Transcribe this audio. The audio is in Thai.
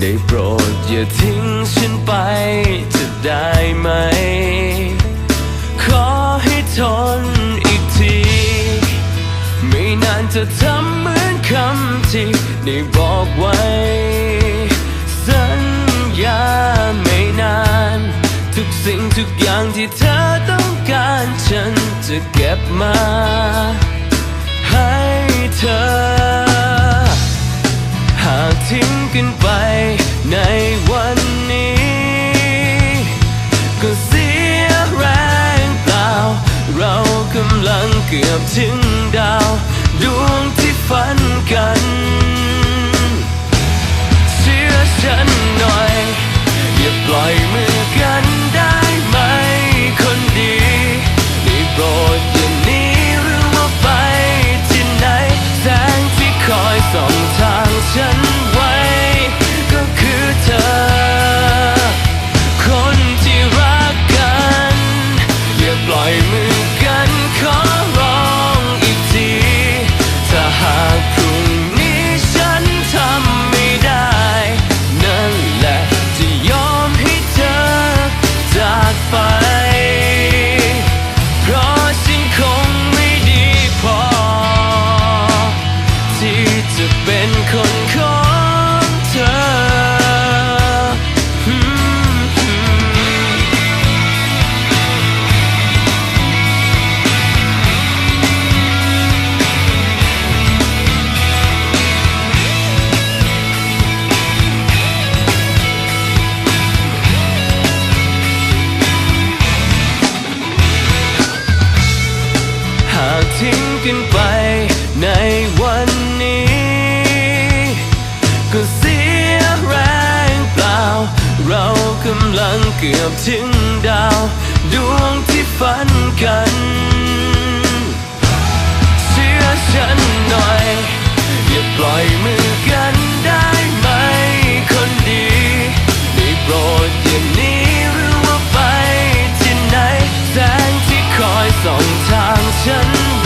ได้โปรดอย่าทิ้งฉันไปจะได้ไหม ขอให้ทนอีกที ไม่นานจะทำเหมือนคำที่ได้บอกไว้ สัญญาไม่นาน ทุกสิ่งทุกอย่างที่เธอต้องการฉันจะเก็บมา ให้เธอ ทิ้งกันไปในวันนี้ ก็เสียแรงเปล่า เรากำลังเกือบถึงดาวดวงที่ฝันกันเชื่อฉันหน่อย อย่าปล่อยมือ ทิ้งกันไปในวันนี้ ก็เสียแรงเปล่า เรากำลังเกือบถึงดาว ดวงที่ฝันกัน เชื่อฉันหน่อย อย่าปล่อยมือกันได้ไหมคนดีได้โปรดอย่างนี้หรือว่าไปที่ไหน แสงที่คอยส่องทางฉัน